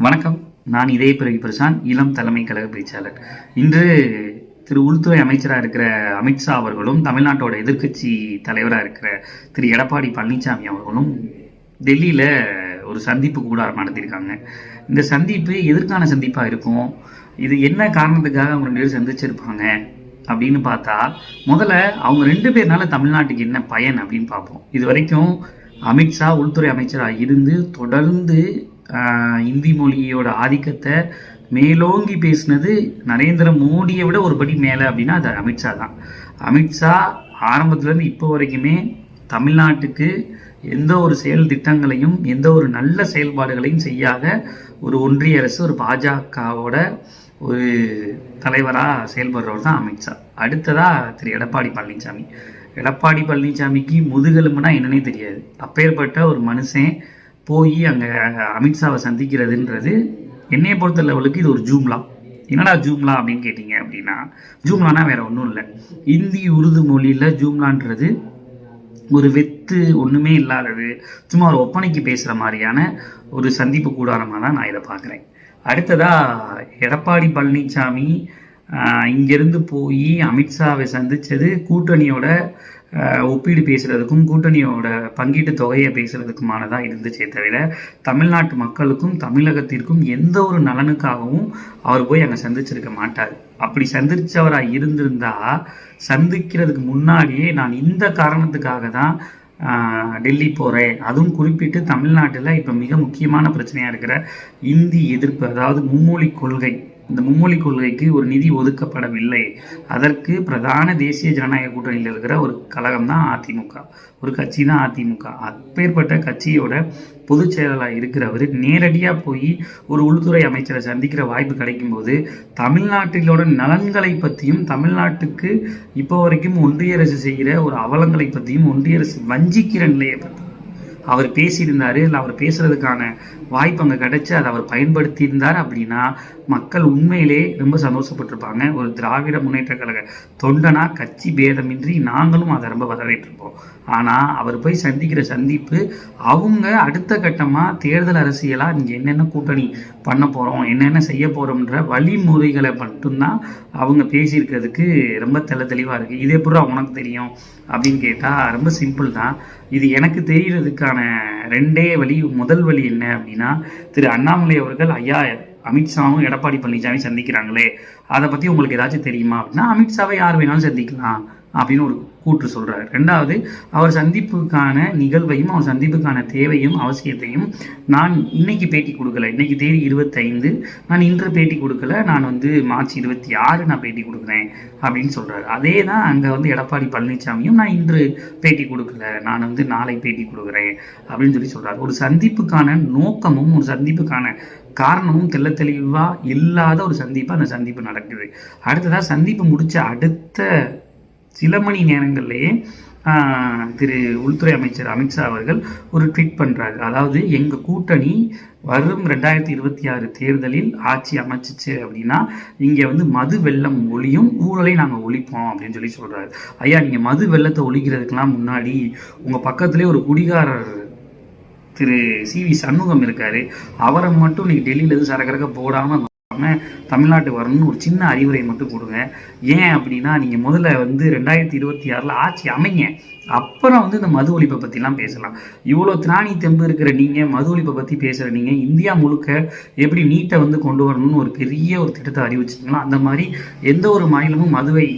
வணக்கம். நான் இதே பிறகு பிரசாந்த் இளம் தலைமை கழக பேச்சாளர். இன்று திரு உள்துறை அமைச்சராக இருக்கிற அமித்ஷா அவர்களும் தமிழ்நாட்டோட எதிர்க்கட்சி தலைவராக இருக்கிற திரு எடப்பாடி பழனிசாமி அவர்களும் டெல்லியில் ஒரு சந்திப்பு கூடாரம் நடத்தியிருக்காங்க. இந்த சந்திப்பு எதற்கான சந்திப்பாக இருக்கும்? இது என்ன காரணத்துக்காக அவங்க ரெண்டு பேரும் சந்திச்சிருப்பாங்க? அப்படின்னு பார்த்தா முதல்ல அவங்க ரெண்டு பேர்னால தமிழ்நாட்டுக்கு என்ன பயன் அப்படின்னு பார்ப்போம். இது வரைக்கும் அமித்ஷா உள்துறை அமைச்சராக இருந்து தொடர்ந்து இந்தி மொழியோட ஆதிக்கத்தை மேலோங்கி பேசினது நரேந்திர மோடியை விட ஒரு படி மேலே அப்படின்னா அது அமித்ஷா தான். அமித்ஷா ஆரம்பத்துலேருந்து இப்போ வரைக்குமே தமிழ்நாட்டுக்கு எந்த ஒரு செயல் திட்டங்களையும் எந்த ஒரு நல்ல செயல்பாடுகளையும் செய்யாத ஒரு ஒன்றிய அரசு ஒரு பாஜகவோட ஒரு தலைவராக செயல்படுறவர் தான் அமித்ஷா அடுத்ததா திரு எடப்பாடி பழனிசாமி எடப்பாடி பழனிசாமிக்கு முதுகெலும்புனா என்னன்னே தெரியாது. அப்பேற்பட்ட ஒரு மனுஷன் போய் அங்கே அமித்ஷாவை சந்திக்கிறதுன்றது என்னையை பொறுத்த லெவலுக்கு இது ஒரு ஜூம்லா. என்னடா ஜூம்லா அப்படின்னு கேட்டிங்க அப்படின்னா ஜூம்லானா வேற ஒன்றும் இல்லை. இந்தி உருது மொழியில் ஜூம்லான்றது ஒரு வெத்து ஒன்றுமே இல்லாதது சும்மா ஒரு ஒப்பனைக்கு பேசுகிற மாதிரியான ஒரு சந்திப்பு கூடாரமாக தான் நான் இதை பார்க்குறேன். அடுத்ததா எடப்பாடி பழனிசாமி இங்கேருந்து இங்கிருந்து போய் அமித்ஷாவை சந்திச்சது கூட்டணியோட ஒப்பீடு பேசுறதுக்கும் கூட்டணியோட பங்கீட்டு தொகையை பேசுகிறதுக்குமானதாக இருந்துச்சே தவிர தமிழ்நாட்டு மக்களுக்கும் தமிழகத்திற்கும் எந்த ஒரு நலனுக்காகவும் அவர் போய் அங்கே சந்திச்சிருக்க மாட்டார். அப்படி சந்திச்சவராக இருந்திருந்தா சந்திக்கிறதுக்கு முன்னாடியே நான் இந்த காரணத்துக்காக தான் டெல்லி போகிறேன் அதுவும் குறிப்பிட்டு தமிழ்நாட்டில் இப்போ மிக முக்கியமான பிரச்சனையாக இருக்கிற இந்தி எதிர்ப்பு அதாவது மும்மொழி கொள்கை இந்த மும்மொழி கொள்கைக்கு ஒரு நிதி ஒதுக்கப்படவில்லை. அதற்கு பிரதான தேசிய ஜனநாயக கூட்டணியில் இருக்கிற ஒரு கழகம் தான் அதிமுக. ஒரு கட்சி தான் அதிமுக. அப்பேற்பட்ட கட்சியோட பொதுச் செயலாளர் இருக்கிறவர் நேரடியாக போய் ஒரு உள்துறை அமைச்சரை சந்திக்கிற வாய்ப்பு கிடைக்கும்போது தமிழ்நாட்டிலோட நலன்களை பற்றியும் தமிழ்நாட்டுக்கு இப்போ வரைக்கும் ஒன்றிய அரசு செய்கிற ஒரு அவலங்களை பற்றியும் ஒன்றிய அரசு வஞ்சிக்கிற நிலையை பற்றி அவர் பேசியிருந்தாரு இல்லை அவர் பேசுறதுக்கான வாய்ப்பு அங்கே கிடைச்சு அதை அவர் பயன்படுத்தியிருந்தார் அப்படின்னா மக்கள் உண்மையிலே ரொம்ப சந்தோஷப்பட்டிருப்பாங்க. ஒரு திராவிட முன்னேற்ற கழக தொண்டனா கட்சி பேதமின்றி நாங்களும் அதை ரொம்ப வரவேற்றிருப்போம். ஆனால் அவர் போய் சந்திக்கிற சந்திப்பு அவங்க அடுத்த கட்டமாக தேர்தல் அரசியலாக இங்கே என்னென்ன கூட்டணி பண்ண போகிறோம் என்னென்ன செய்ய போகிறோம்ன்ற வழிமுறைகளை மட்டும்தான் அவங்க பேசியிருக்கிறதுக்கு ரொம்ப தெல தெளிவாக இருக்குது இதே பூரா உனக்கு தெரியும் அப்படின்னு கேட்டால் ரொம்ப சிம்பிள் தான். இது எனக்கு தெரிகிறதுக்கான ரெண்டே வழி முதல் வழி என்ன அப்படின்னா திரு அண்ணாமலை அவர்கள் ஐயா அமித்ஷாவும் எடப்பாடி பழனிசாமி சந்திக்கிறாங்களே அதை பற்றி உங்களுக்கு ஏதாச்சும் தெரியுமா அப்படின்னா அமித்ஷாவை யார் வேணாலும் சந்திக்கலாம் அப்படின்னு ஒரு கூற்று சொல்கிறார் ரெண்டாவது அவர் சந்திப்புக்கான நிகழ்வையும் அவர் சந்திப்புக்கான தேவையும் அவசியத்தையும் நான் இன்னைக்கு பேட்டி கொடுக்கல. இன்னைக்கு தேதி இருபத்தைந்து. நான் இன்று பேட்டி கொடுக்கல. நான் வந்து மார்ச் இருபத்தி ஆறு நான் பேட்டி கொடுக்குறேன் அப்படின்னு சொல்கிறார் அதே தான் அங்கே வந்து எடப்பாடி பழனிசாமியும் நான் இன்று பேட்டி கொடுக்கல. நான் வந்து நாளை பேட்டி கொடுக்குறேன் அப்படின்னு சொல்லி சொல்கிறார் ஒரு சந்திப்புக்கான நோக்கமும் ஒரு சந்திப்புக்கான காரணமும் தெள்ள தெளிவாக இல்லாத ஒரு சந்திப்பு அந்த சந்திப்பு நடக்குது. அடுத்ததாக சந்திப்பு முடித்த அடுத்த சில மணி நேரங்கள்லேயே திரு உள்துறை அமைச்சர் அமித்ஷா அவர்கள் ஒரு ட்வீட் பண்ணுறாரு அதாவது எங்கள் கூட்டணி வரும் ரெண்டாயிரத்தி இருபத்தி ஆறு தேர்தலில் ஆட்சி அமைச்சிச்சு அப்படின்னா இங்கே வந்து மது வெள்ளம் ஒழியும் ஊழலை நாங்கள் ஒழிப்போம் அப்படின்னு சொல்லி சொல்கிறாரு ஐயா நீங்கள் மது வெள்ளத்தை ஒழிக்கிறதுக்கெல்லாம் முன்னாடி உங்கள் பக்கத்துலேயே ஒரு குடிகாரர் திரு சி வி சண்முகம் இருக்காரு. அவரை மட்டும் நீங்க டெல்லியில இருந்து சரக்கரக்க போடாம தமிழ்நாட்டு தமிழ்நாட்டுக்கு வரணும்னு ஒரு சின்ன அறிவுரை மட்டும் கொடுங்க. ஏன் அப்படின்னா நீங்கள் முதல்ல வந்து ரெண்டாயிரத்தி இருபத்தி ஆறில் ஆட்சி அமைங்க. அப்புறம் வந்து இந்த மது ஒழிப்பை பற்றிலாம் பேசலாம். இவ்வளோ திராணி தெம்பு இருக்கிற நீங்கள் மது ஒழிப்பை பற்றி பேசுகிற நீங்கள் இந்தியா முழுக்க எப்படி நீட்டை வந்து கொண்டு வரணும்னு ஒரு பெரிய ஒரு திட்டத்தை அறிவிச்சிங்களோ அந்த மாதிரி எந்த ஒரு மாநிலமும் மதுவை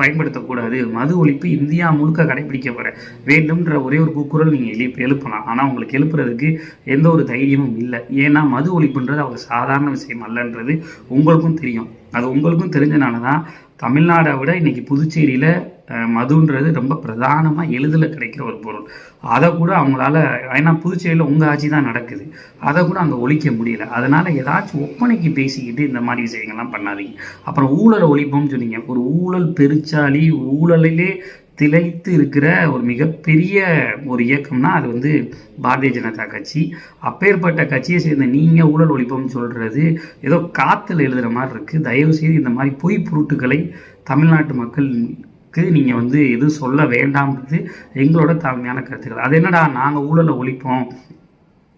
பயன்படுத்தக்கூடாது. மது ஒழிப்பு இந்தியா முழுக்க கடைபிடிக்கப்பட வேண்டும்ன்ற ஒரே ஒரு கூக்குரல் நீங்கள் எழுப்பி எழுப்பலாம். ஆனால் உங்களுக்கு எழுப்புறதுக்கு எந்த ஒரு தைரியமும் இல்லை. ஏன்னா மது ஒழிப்புன்றது அவ்வளோ சாதாரண விஷயம் அல்லன்றது உங்களுக்கும் தெரியும். அது உங்களுக்கும் தெரிஞ்சனால தான் தமிழ்நாடை விட இன்றைக்கி புதுச்சேரியில் மதுன்றது ரொம்ப பிரதானமாக எளிதில் கிடைக்கிற ஒரு பொருள். அதை கூட அவங்களால ஏன்னா புதுச்சேரியில் உங்கள் ஆட்சி தான் நடக்குது. அதை கூட அங்கே ஒழிக்க முடியல. அதனால் ஏதாச்சும் ஒப்பனைக்கு பேசிக்கிட்டு இந்த மாதிரி விஷயங்கள்லாம் பண்ணாதீங்க. அப்புறம் ஊழல் ஒழிப்போம்னு சொன்னீங்க. ஒரு ஊழல் பெருச்சாளி ஊழலிலே திளைத்து இருக்கிற ஒரு மிகப்பெரிய ஒரு இயக்கம்னா அது வந்து பாரதிய ஜனதா கட்சி. அப்பேற்பட்ட கட்சியை சேர்ந்த நீங்கள் ஊழல் ஒழிப்போம்னு சொல்கிறது ஏதோ காற்றுல எழுதுகிற மாதிரி இருக்குது செய்து இந்த மாதிரி பொய் பொருட்டுகளை தமிழ்நாட்டு மக்களுக்கு நீங்கள் வந்து எதுவும் சொல்ல வேண்டாம்ன்றது எங்களோட தாழ்மையான கருத்துக்கள். அது என்னடா நாங்கள் ஊழலை ஒழிப்போம்?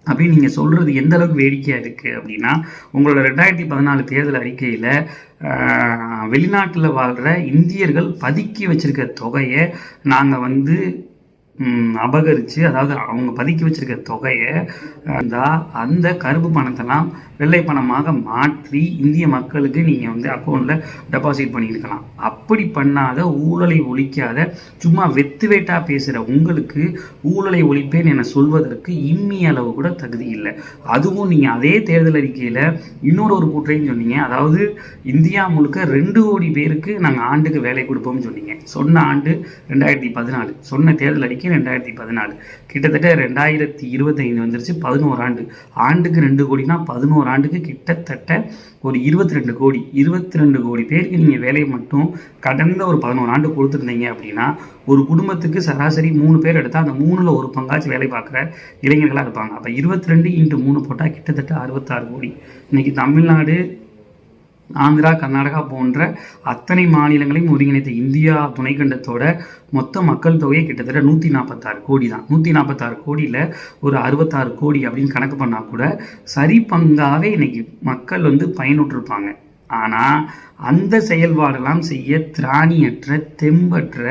அப்படின்னு நீங்கள் சொல்கிறது எந்த அளவுக்கு வேடிக்கையாக இருக்குது அப்படின்னா உங்களோட ரெண்டாயிரத்தி பதினாலு தேர்தல் அறிக்கையில் வெளிநாட்டில் வாழ்கிற இந்தியர்கள் பதுக்கி வச்சுருக்க தொகையை நாங்கள் வந்து அபகரித்து அதாவது அவங்க பதுக்கி வச்சிருக்க தொகையை அந்த அந்த கருப்பு பணத்தெல்லாம் வெள்ளை பணமாக மாற்றி இந்திய மக்களுக்கு நீங்கள் வந்து அக்கௌண்ட்டில் டெபாசிட் பண்ணியிருக்கலாம். அப்படி பண்ணாத ஊழலை ஒழிக்காத சும்மா வெத்து வேட்டா பேசுகிற உங்களுக்கு ஊழலை ஒழிப்பேன் என சொல்வதற்கு இம்மி அளவு கூட தகுதி இல்லை. அதுவும் நீங்கள் அதே தேர்தல் அறிக்கையில் இன்னொரு ஒரு கூற்றையும் சொன்னீங்க. அதாவது இந்தியா முழுக்க ரெண்டு கோடி பேருக்கு நாங்கள் ஆண்டுக்கு வேலை கொடுப்போம்னு சொன்னீங்க. சொன்ன ஆண்டு ரெண்டாயிரத்தி பதினாலு. சொன்ன தேர்தல் அறிக்கை ரெண்டாயிரத்தி பதினாலு. கிட்டத்தட்ட ரெண்டாயிரத்தி இருபத்தைந்து வந்துருச்சு பதினோரு ஆண்டு. ஆண்டுக்கு ரெண்டு கோடினா பதினோரு ஆண்டுக்கு கிட்டத்தட்ட ஒரு இருபத்தி ரெண்டு கோடி. இருபத்தி ரெண்டு கோடி பேருக்கு நீங்கள் வேலையை மட்டும் கடந்த ஒரு பதினோரு ஆண்டு கொடுத்துருந்தீங்க அப்படின்னா ஒரு குடும்பத்துக்கு சராசரி மூணு பேர் எடுத்தால் அந்த மூணில் ஒரு பங்காச்சும் வேலை பார்க்குற இளைஞர்களாக இருப்பாங்க. அப்போ இருபத்தி ரெண்டு இன்ட்டு மூணு போட்டால் கிட்டத்தட்ட அறுபத்தாறு கோடி. இன்னைக்கு தமிழ்நாடு ஆந்திரா கர்நாடகா போன்ற அத்தனை மாநிலங்களையும் ஒருங்கிணைத்த இந்தியா துணைக்கண்டத்தோட மொத்த மக்கள் தொகையை கிட்டத்தட்ட நூற்றி நாற்பத்தாறு கோடி தான். நூற்றி நாற்பத்தாறு கோடியில் ஒரு அறுபத்தாறு கோடி அப்படின்னு கணக்கு பண்ணால் கூட சரி பங்காகவே இன்னைக்கு மக்கள் வந்து பயனுற்றிருப்பாங்க ஆனால் அந்த செயல்பாடெல்லாம் செய்ய திராணியற்ற தெம்பற்ற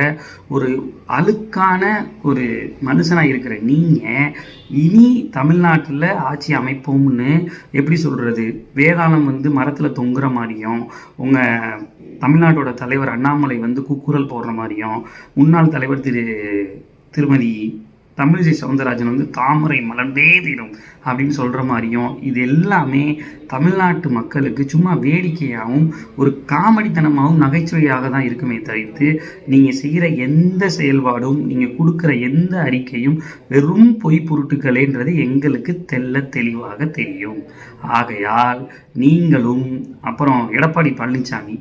ஒரு அழுக்கான ஒரு மனுஷனாக இருக்கிற நீங்கள் இனி தமிழ்நாட்டில் ஆட்சி அமைப்போம்னு எப்படி சொல்கிறது வேதாளம் வந்து மரத்தில் தொங்குற மாதிரியும் உங்கள் தமிழ்நாட்டோட தலைவர் அண்ணாமலை வந்து குக்குரல் போடுற மாதிரியும் முன்னாள் தலைவர் திரு திருமதி தமிழிசை சவுந்தரராஜன் வந்து தாமரை மலர்ந்தே தீரும் அப்படின்னு சொல்கிற மாதிரியும் இது எல்லாமே தமிழ்நாட்டு மக்களுக்கு சும்மா வேடிக்கையாகவும் ஒரு காமெடித்தனமாகவும் நகைச்சுவையாக தான் இருக்குமே தவிர்த்து நீங்கள் செய்கிற எந்த செயல்பாடும் நீங்கள் கொடுக்குற எந்த அறிக்கையும் வெறும் பொய் பொருட்டுகளேன்றது எங்களுக்கு தெல்ல தெளிவாக தெரியும். ஆகையால் நீங்களும் அப்புறம் எடப்பாடி பழனிசாமி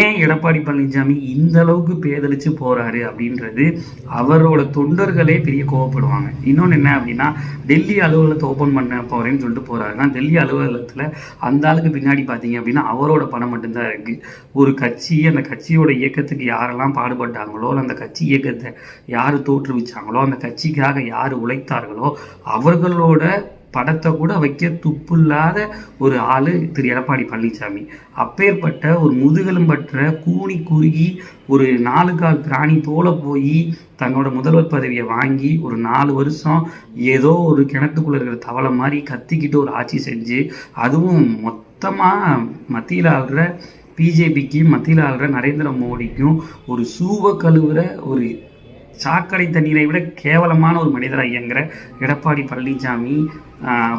ஏன் எடப்பாடி பழனிசாமி இந்த அளவுக்கு பேதளிச்சு போறாரு அப்படின்றது அவரோட தொண்டர்களே பெரிய கோவப்படுவாங்க. இன்னொன்று என்ன அப்படின்னா டெல்லி அலுவலகத்தை ஓப்பன் பண்ண போறேன்னு சொல்லிட்டு போறாருன்னா டெல்லி அலுவலகத்தில் அந்த ஆளுக்கு பின்னாடி பார்த்தீங்க அப்படின்னா அவரோட பணம் மட்டும்தான் இருக்கு. ஒரு கட்சி அந்த கட்சியோட இயக்கத்துக்கு யாரெல்லாம் பாடுபட்டாங்களோ அந்த கட்சி இயக்கத்தை யார் தோற்றுவிச்சாங்களோ அந்த கட்சிக்காக யார் உழைத்தார்களோ அவர்களோட படத்தை கூட வைக்க துப்பில்லாத ஒரு ஆள் திரு எடப்பாடி பழனிசாமி. அப்பேற்பட்ட ஒரு முதுகெலும்பற்ற கூனி குறுகி ஒரு நாலு கால் பிராணி போல போய் தன்னோட முதல்வர் பதவியை வாங்கி ஒரு நாலு வருஷம் ஏதோ ஒரு கிணத்துக்குள்ளே இருக்கிற தவளை மாதிரி கத்திக்கிட்டு ஒரு ஆட்சி செஞ்சு அதுவும் மொத்தமாக மத்தியில் ஆள்ற பிஜேபிக்கு மத்தியில் ஆள்ற நரேந்திர மோடிக்கும் ஒரு சூவ கழுவுற ஒரு சாக்கடை தண்ணீரை விட கேவலமான ஒரு மனிதராக இயங்குற எடப்பாடி பழனிசாமி.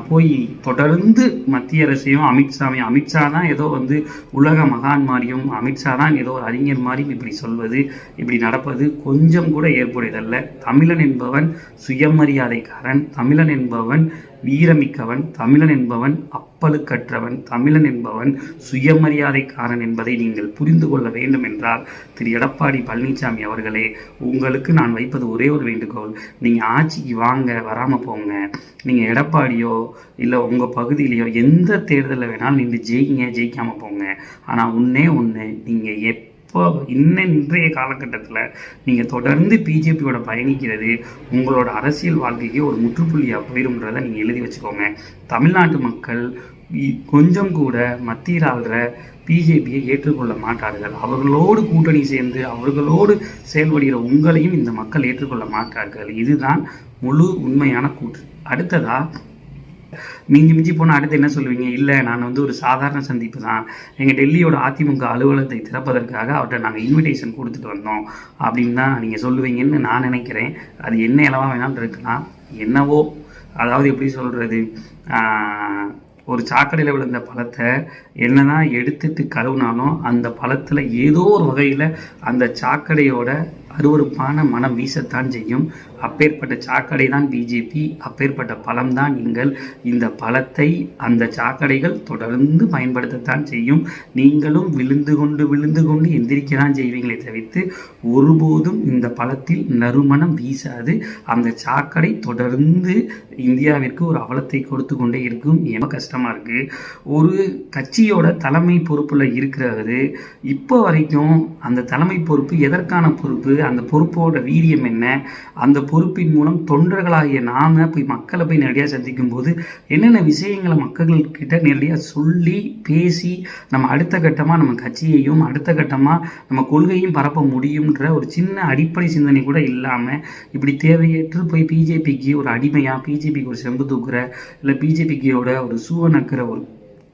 போய் தொடர்ந்து மத்திய அரசையும் அமித்ஷாவையும் அமித்ஷா தான் ஏதோ வந்து உலக மகான் மாதிரியும் அமித்ஷா தான் ஏதோ ஒரு அறிஞர் மாதிரியும் இப்படி சொல்வது இப்படி நடப்பது கொஞ்சம் கூட ஏற்புடையதல்ல. தமிழன் என்பவன் சுயமரியாதைக்காரன். தமிழன் என்பவன் வீரமிக்கவன் தமிழன் என்பவன் அப்பழுக்கற்றவன் தமிழன் என்பவன் சுயமரியாதைக்காரன் என்பதை நீங்கள் புரிந்து கொள்ள வேண்டும் என்றால் திரு. எடப்பாடி பழனிசாமி அவர்களே உங்களுக்கு நான் வைப்பது ஒரே ஒரு வேண்டுகோள். நீங்கள் ஆட்சிக்கு வாங்க வராமல் போங்க. நீங்கள் எடப்பாடியோ இல்லை உங்கள் பகுதியிலையோ எந்த தேர்தலில் வேணாலும் நின்று ஜெயிங்க ஜெயிக்காமல் போங்க. ஆனால் ஒன்றே ஒன்று நீங்கள் எப் இப்போ இன்ன இன்றைய காலகட்டத்தில் நீங்கள் தொடர்ந்து பிஜேபியோட பயணிக்கிறது உங்களோட அரசியல் வாழ்க்கைக்கு ஒரு முற்றுப்புள்ளியாக போயிரும்ன்றதை நீங்கள் எழுதி வச்சுக்கோங்க. தமிழ்நாட்டு மக்கள் கொஞ்சம் கூட மத்தியில் ஆள்ற பிஜேபியை ஏற்றுக்கொள்ள மாட்டார்கள். அவர்களோடு கூட்டணி சேர்ந்து அவர்களோடு செயல்படுகிற உங்களையும் இந்த மக்கள் ஏற்றுக்கொள்ள மாட்டார்கள். இதுதான் முழு உண்மையான கூற்று. அடுத்ததாக மிஞ்சி மிஞ்சி போனால் அடுத்து என்ன சொல்லுவீங்க? இல்லை நான் வந்து ஒரு சாதாரண சந்திப்பு தான். எங்கள் டெல்லியோட அதிமுக அலுவலகத்தை திறப்பதற்காக அவர்கிட்ட நாங்கள் இன்விடேஷன் கொடுத்துட்டு வந்தோம். அப்படின்னு தான் நீங்கள் சொல்லுவீங்கன்னு நான் நினைக்கிறேன். அது என்ன இலவா வேணாலும் இருக்கலாம். என்னவோ அதாவது எப்படி சொல்கிறது ஒரு சாக்கடையில் விழுந்த பழத்தை என்னதான் எடுத்துட்டு கழுவுனாலும் அந்த பழத்தில் ஏதோ ஒரு வகையில் அந்த சாக்கடையோட அருவருப்பான மனம் வீசத்தான் செய்யும். அப்பேற்பட்ட சாக்கடை தான் பிஜேபி அப்பேற்பட்ட பழம் தான் நீங்கள். இந்த பழத்தை அந்த சாக்கடைகள் தொடர்ந்து பயன்படுத்தத்தான் செய்யும். நீங்களும் விழுந்து கொண்டு விழுந்து கொண்டு எந்திரிக்க தான் செய்வீங்களே தவிர்த்து ஒருபோதும் இந்த பழத்தில் நறுமணம் வீசாது. அந்த சாக்கடை தொடர்ந்து இந்தியாவிற்கு ஒரு அவலத்தை கொடுத்து கொண்டே இருக்கும். ரொம்ப கஷ்டமாக இருக்குது ஒரு கட்சியோட தலைமை பொறுப்பில் இருக்கிறவர் இப்போ வரைக்கும் அந்த தலைமை பொறுப்பு எதற்கான பொறுப்பு? அந்த பொறுப்போட வீரியம் என்ன? அந்த பொறுப்பின் மூலம் தொண்டர்களாகிய நாம போய் மக்களை போய் நேரடியாக சந்திக்கும் போது என்னென்ன விஷயங்களை மக்கள்கிட்ட நேரடியாக சொல்லி பேசி நம்ம அடுத்த கட்டமாக நம்ம கட்சியையும் அடுத்த கட்டமாக நம்ம கொள்கையும் பரப்ப முடியுன்ற ஒரு சின்ன அடிப்படை சிந்தனை கூட இல்லாமல் இப்படி தேவையற்று போய் பிஜேபிக்கு ஒரு அடிமையாக பிஜேபிக்கு ஒரு செம்பு தூக்குற இல்லை பிஜேபிக்கியோட ஒரு சூவ நக்கிற ஒரு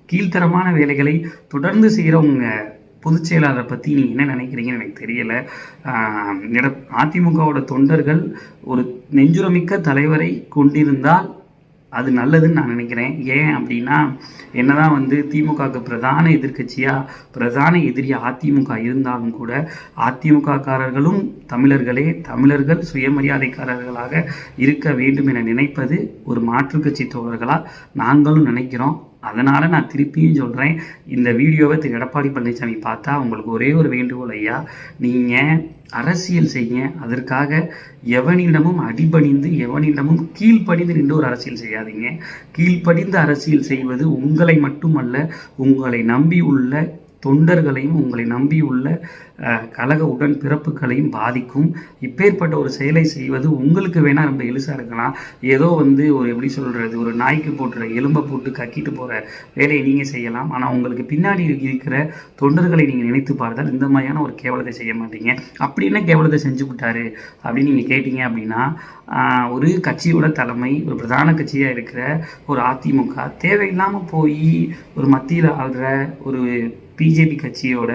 கீழ்த்தரமான வேலைகளை தொடர்ந்து செய்கிறவங்க பொதுச் செயலாளரை பற்றி நீங்கள் என்ன நினைக்கிறீங்கன்னு எனக்கு தெரியலை. எட- அதிமுகவோட தொண்டர்கள் ஒரு நெஞ்சுரமிக்க தலைவரை கொண்டிருந்தால் அது நல்லதுன்னு நான் நினைக்கிறேன். ஏன் அப்படின்னா என்னதான் வந்து திமுகவுக்கு பிரதான எதிர்கட்சியாக பிரதான எதிரியாக அதிமுக இருந்தாலும் கூட அதிமுக காரர்களும் தமிழர்களே தமிழர்கள் சுயமரியாதைக்காரர்களாக இருக்க வேண்டும் என நினைப்பது ஒரு மாற்றுக்கட்சி கட்சி நாங்களும் நினைக்கிறோம். அதனால் நான் திருப்பியும் சொல்கிறேன் இந்த வீடியோவை திரு எடப்பாடி பழனிசாமி பார்த்தா உங்களுக்கு ஒரே ஒரு வேண்டுகோள் ஐயா நீங்கள் அரசியல் செய்ய அதற்காக எவனிடமும் அடிபணிந்து எவனிடமும் கீழ்ப்படிந்து நின்று ஒரு அரசியல் செய்யாதீங்க. கீழ்ப்படிந்து அரசியல் செய்வது உங்களை மட்டுமல்ல உங்களை நம்பி உள்ள தொண்டர்களையும் உங்களை நம்பியுள்ள கழக உடன் பிறப்புகளையும் பாதிக்கும். இப்பேற்பட்ட ஒரு செயலை செய்வது உங்களுக்கு வேணால் ரொம்ப எளிசாக இருக்கலாம். ஏதோ வந்து ஒரு எப்படி சொல்கிறது ஒரு நாய்க்கு போட்டுற எலும்பை போட்டு கக்கிட்டு போகிற வேலையை நீங்கள் செய்யலாம். ஆனால் உங்களுக்கு பின்னாடி இருக்கிற தொண்டர்களை நீங்கள் நினைத்து பார்த்தால் இந்த மாதிரியான ஒரு கேவலத்தை செய்ய மாட்டீங்க. அப்படி என்ன கேவலத்தை செஞ்சு விட்டாரு அப்படின்னு நீங்கள் கேட்டீங்க அப்படின்னா ஒரு கட்சியோட தலைமை ஒரு பிரதான கட்சியாக இருக்கிற ஒரு அதிமுக தேவையில்லாமல் போய் ஒரு மத்தியில் ஆள்ற ஒரு பிஜேபி கட்சியோட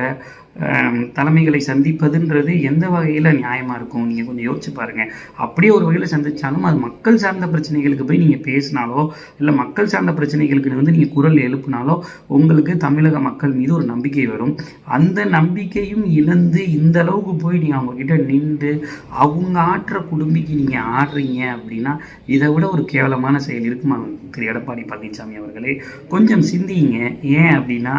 தலைமைகளை சந்திப்பதுன்றது எந்த வகையில் நியாயமாக இருக்கும்? நீங்கள் கொஞ்சம் யோசிச்சு பாருங்கள் அப்படியே ஒரு வகையில் சந்தித்தாலும் அது மக்கள் சார்ந்த பிரச்சனைகளுக்கு போய் நீங்கள் பேசினாலோ இல்லை மக்கள் சார்ந்த பிரச்சனைகளுக்கு வந்து நீங்கள் குரல் எழுப்பினாலோ உங்களுக்கு தமிழக மக்கள் மீது ஒரு நம்பிக்கை வரும். அந்த நம்பிக்கையும் இழந்து இந்த அளவுக்கு போய் நீங்கள் அவங்கக்கிட்ட நின்று அவங்க ஆற்ற குடும்பிக்கு நீங்கள் ஆடுறீங்க அப்படின்னா இதை விட ஒரு கேவலமான செயல் இருக்குமா? திரு. எடப்பாடி பழனிசாமி அவர்களே. கொஞ்சம் சிந்திங்க. ஏன் அப்படின்னா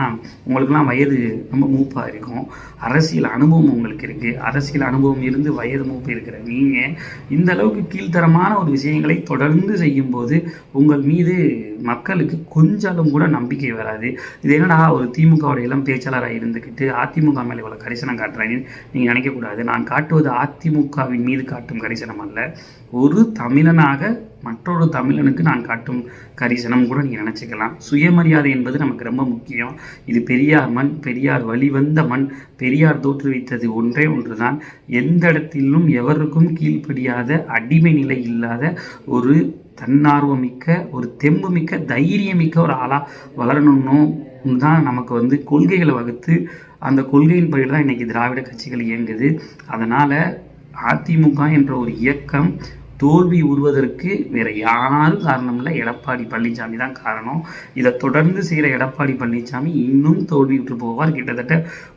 உங்களுக்கெல்லாம் வயது ரொம்ப மூப்பாக இருக்கும். அரசியல் அனுபவம் உங்களுக்கு இருக்குது அரசியல் அனுபவம் இருந்து வயது மூப்பு இருக்கிற நீங்கள் இந்த அளவுக்கு கீழ்த்தரமான ஒரு விஷயங்களை தொடர்ந்து செய்யும்போது உங்கள் மீது மக்களுக்கு கொஞ்சம் கூட நம்பிக்கை வராது. இது என்னடா ஒரு திமுகவோட இளம் பேச்சாளராக இருந்துக்கிட்டு அதிமுக மேலே இவ்வளோ கரிசனம் காட்டுறாங்கன்னு நீங்கள் நினைக்கக்கூடாது நான் காட்டுவது அதிமுகவின் மீது காட்டும் கரிசனம் அல்ல. ஒரு தமிழனாக மற்றொரு தமிழனுக்கு நான் காட்டும் கரிசனம் கூட நீங்கள் நினச்சிக்கலாம். சுயமரியாதை என்பது நமக்கு ரொம்ப முக்கியம். இது பெரியார் மண் பெரியார் வழிவந்த மண் பெரியார் தோற்றுவித்தது ஒன்றே ஒன்றுதான். எந்த இடத்திலும் எவருக்கும் கீழ்ப்படியாத அடிமை நிலை இல்லாத ஒரு தன்னார்வமிக்க ஒரு தெம்புமிக்க தைரியமிக்க ஒரு ஆளாக வளரணும்னு தான் நமக்கு வந்து கொள்கைகளை வகுத்து அந்த கொள்கையின் படி தான் இன்றைக்கி திராவிட கட்சிகள் இயங்குது. அதனால் அதிமுக என்ற ஒரு இயக்கம் தோல்வி உறுவதற்கு வேற யாரும் காரணம் இல்லை. எடப்பாடி பழனிசாமி தான் காரணம். இதை தொடர்ந்து செய்கிற எடப்பாடி பழனிசாமி இன்னும் தோல்வியுற்று போவார். கிட்டத்தட்ட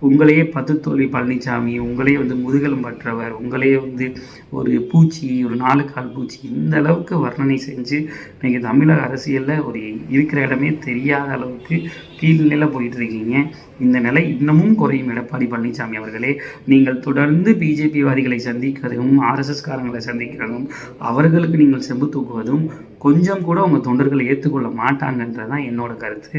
உங்களையே பத்து தோல்வி பழனிசாமி உங்களே வந்து முதுகெலும் பற்றவர் உங்களையே வந்து ஒரு பூச்சி ஒரு நாலு கால் பூச்சி இந்த அளவுக்கு வர்ணனை செஞ்சு இன்னைக்கு தமிழக அரசியலில் ஒரு இருக்கிற இடமே தெரியாத அளவுக்கு கீழ்நிலையில் போயிட்டு இருக்கீங்க இந்த நிலை இன்னமும் குறையும். எடப்பாடி பழனிசாமி அவர்களே நீங்கள் தொடர்ந்து பிஜேபிவாதிகளை சந்திக்கிறதும் ஆர்எஸ்எஸ் காரங்களை சந்திக்கிறதும் அவர்களுக்கு நீங்கள் செம்பு தூக்குவதும் கொஞ்சம் கூட உங்கள் தொண்டர்களை ஏற்றுக்கொள்ள மாட்டாங்கன்றது தான் என்னோட கருத்து.